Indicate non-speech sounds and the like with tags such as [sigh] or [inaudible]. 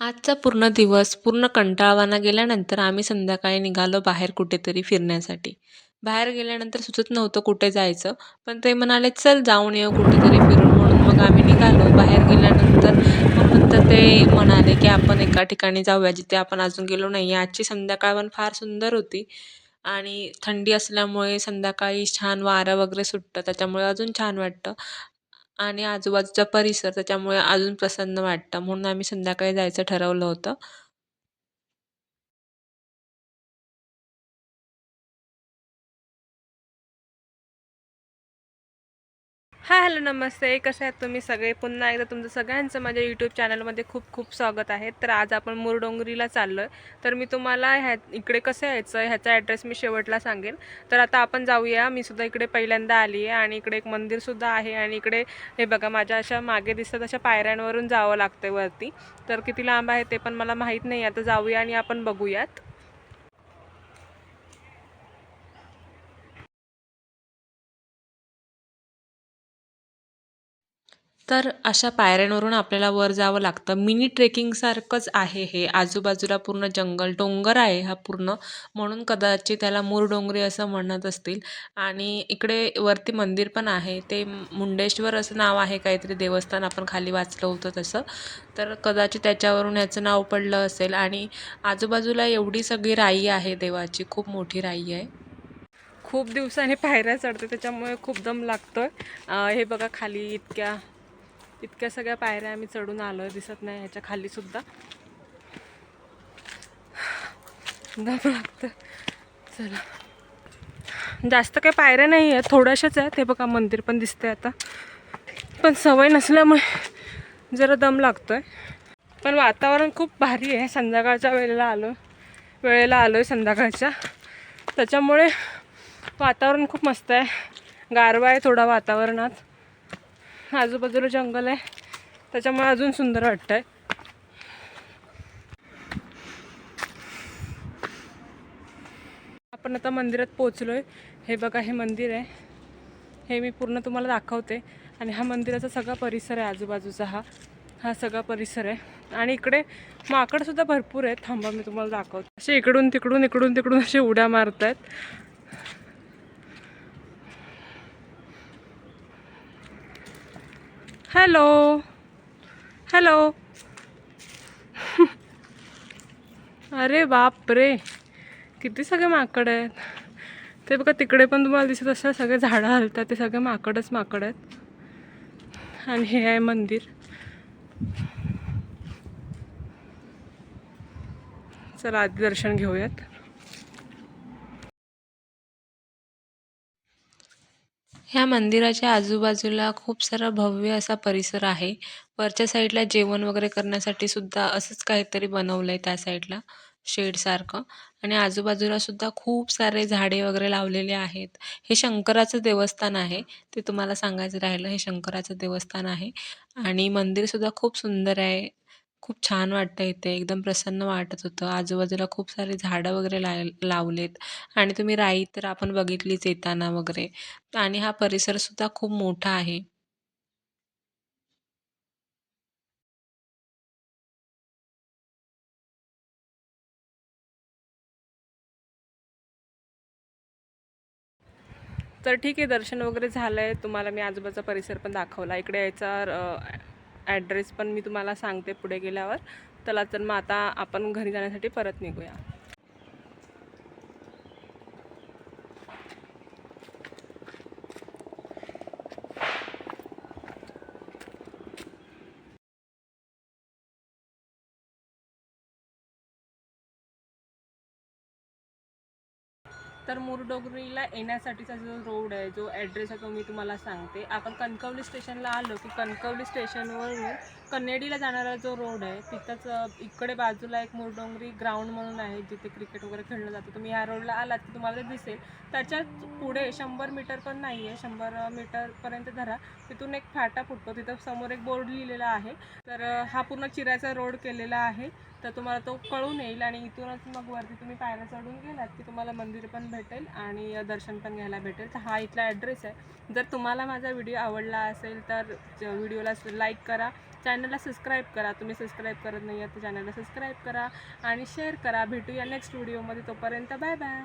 आजचा पूर्ण दिवस पूर्ण कंटाळवाणा गेल्यानंतर आम्ही संध्याकाळी निघालो बाहेर कुठेतरी फिरण्यासाठी. बाहेर गेल्यानंतर सुचत नव्हतं कुठे जायचं पण ते म्हणाले चल जाऊन येऊ कुठेतरी फिरून. म्हणून मग आम्ही निघालो. बाहेर गेल्यानंतर मग नंतर ते म्हणाले की आपण एका ठिकाणी जाऊया जिथे आपण अजून गेलो नाही आजची संध्याकाळ पण फार सुंदर होती आणि थंडी असल्यामुळे संध्याकाळी छान वारं वगैरे सुटतं त्याच्यामुळे अजून छान वाटतं. आणि आजूबाजूचा परिसर त्याच्यामुळे अजून प्रसन्न वाटतं. म्हणून आम्ही संध्याकाळी जायचं ठरवलं होतं. हाय हॅलो नमस्ते. कसे आहेत तुम्ही सगळे? पुन्हा एकदा तुमचं सगळ्यांचं माझ्या यूट्यूब चॅनलमध्ये खूप खूप स्वागत आहे. तर आज आपण मुरडोंगरीला चाललो आहे तर मी तुम्हाला ह्या इकडे कसं यायचं ह्याचा ॲड्रेस मी शेवटला सांगेन तर आता आपण जाऊया. मी सुद्धा इकडे पहिल्यांदा आली आहे आणि इकडे एक मंदिरसुद्धा आहे आणि इकडे हे बघा माझ्या अशा मागे दिसतात अशा पायऱ्यांवरून जावं लागतं वरती. तर किती लांब आहे ते पण मला माहीत नाही. आता जाऊया आणि आपण बघूयात. तर अशा पायऱ्यांवरून आपल्याला वर जावं लागतं. मिनी ट्रेकिंगसारखंच आहे हे. आजूबाजूला पूर्ण जंगल डोंगर आहे हा पूर्ण. म्हणून कदाचित त्याला मूरडोंगरी असं म्हणत असतील. आणि इकडे वरती मंदिर पण आहे. ते मुंडेश्वर असं नाव आहे काहीतरी देवस्थान. आपण खाली वाचलं होतं तसं. तर कदाचित त्याच्यावरून याचं नाव पडलं असेल. आणि आजूबाजूला एवढी सगळी राई आहे देवाची. खूप मोठी राई आहे. खूप दिवसाने पायऱ्या चढते. त्याच्यामुळे खूप दम लागतो हे बघा खाली इतक्या इतक्या सगळ्या पायऱ्या आम्ही चढून आलो आहे दिसत नाही ह्याच्या खाली सुद्धा. दम लागतं चला. जास्त काही पायऱ्या नाही आहेत थोड्याशाच आहेत. हे बघा मंदिर पण दिसतंय आता. पण सवय नसल्यामुळे जरा दम लागतोय. पण वातावरण खूप भारी आहे. संध्याकाळच्या वेळेला आलो वेळेला आलो आहे संध्याकाळच्या. त्याच्यामुळे वातावरण खूप मस्त आहे. गारवा आहे थोडा वातावरणात. आजूबाजूला जंगल आहे. त्याच्यामुळे अजून सुंदर वाटतं आहे आपण आता मंदिरात पोचलो आहे हे बघा हे मंदिर आहे. हे मी पूर्ण तुम्हाला दाखवते. आणि हा मंदिराचा सगळा परिसर आहे आजूबाजूचा हा. हा सगळा परिसर आहे. आणि इकडे माकडसुद्धा भरपूर आहेत. थांबा मी तुम्हाला दाखवते. असे इकडून तिकडून इकडून तिकडून असे उड्या मारत आहेत हॅलो. हॅलो. [laughs] अरे बाप रे किती सगळे माकड आहेत. ते बघा तिकडे पण तुम्हाला दिसत असं सगळे झाडं हलतात ते सगळे माकडच माकड आहेत. आणि हे आहे मंदिर. चला आधी दर्शन घेऊयात. ह्या मंदिराच्या आजूबाजूला खूप सारा भव्य असा परिसर आहे. वरच्या साईडला जेवण वगैरे करण्यासाठी सुद्धा असंच काहीतरी बनवलंय त्या साईडला शेडसारखं आणि आजूबाजूला सुद्धा खूप सारे झाडे वगैरे लावलेले आहेत. हे शंकराचं देवस्थान आहे ते तुम्हाला सांगायचं राहिलं हे शंकराचं देवस्थान आहे. आणि मंदिरसुद्धा खूप सुंदर आहे. खूप छान वाटतं इथे. एकदम प्रसन्न वाटत होतं. आजूबाजूला खूप सारे झाडं वगैरे लाय लावलेत. आणि तुम्ही राई तर आपण बघितलीच येताना वगैरे. आणि हा परिसरसुद्धा खूप मोठा आहे. तर ठीक आहे दर्शन वगैरे झालं आहे तुम्हाला मी आजूबाजूचा परिसर पण दाखवला. इकडे यायचा ॲड्रेस पण मी तुम्हाला सांगते पुढे गेल्यावर. चला तर मग आता आपण घरी जाण्यासाठी परत निघूया. तर मुरडोगरीला येण्यासाठीचा जो रोड आहे जो ॲड्रेस आहे तो मी तुम्हाला सांगते. आपण कणकवली स्टेशनला आलो की कणकवली स्टेशनवरून कन्नेडीला जाणारा जो रोड आहे तिथंच इकडे बाजूला एक मुरडोंगरी ग्राउंड म्हणून आहे जिथे क्रिकेट वगैरे खेळलं जातं. तुम्ही ह्या रोडला आलात की तुम्हाला दिसेल. त्याच्यात पुढे शंभर मीटर पण नाही आहे शंभर मीटरपर्यंत धरा. तिथून एक फाटा फुटतो. तिथं समोर एक बोर्ड लिहिलेला आहे. तर हा पूर्ण चिऱ्याचा रोड केलेला आहे. तर तुम्हाला तो कळून येईल आणि इथूनच मग वरती तुम्ही पायऱ्या चढून गेलात की तुम्हाला मंदिर पण भेटेल आणि दर्शन पण घ्यायला भेटेल. तर हा इथला ॲड्रेस आहे. जर तुम्हाला माझा व्हिडिओ आवडला असेल तर व्हिडिओला लाईक करा. चॅनलला सबस्क्राईब करा. तुम्ही सबस्क्राईब करत नाही आहे तर चॅनलला सबस्क्राईब करा आणि शेअर करा. भेटूया नेक्स्ट व्हिडिओमध्ये तोपर्यंत बाय बाय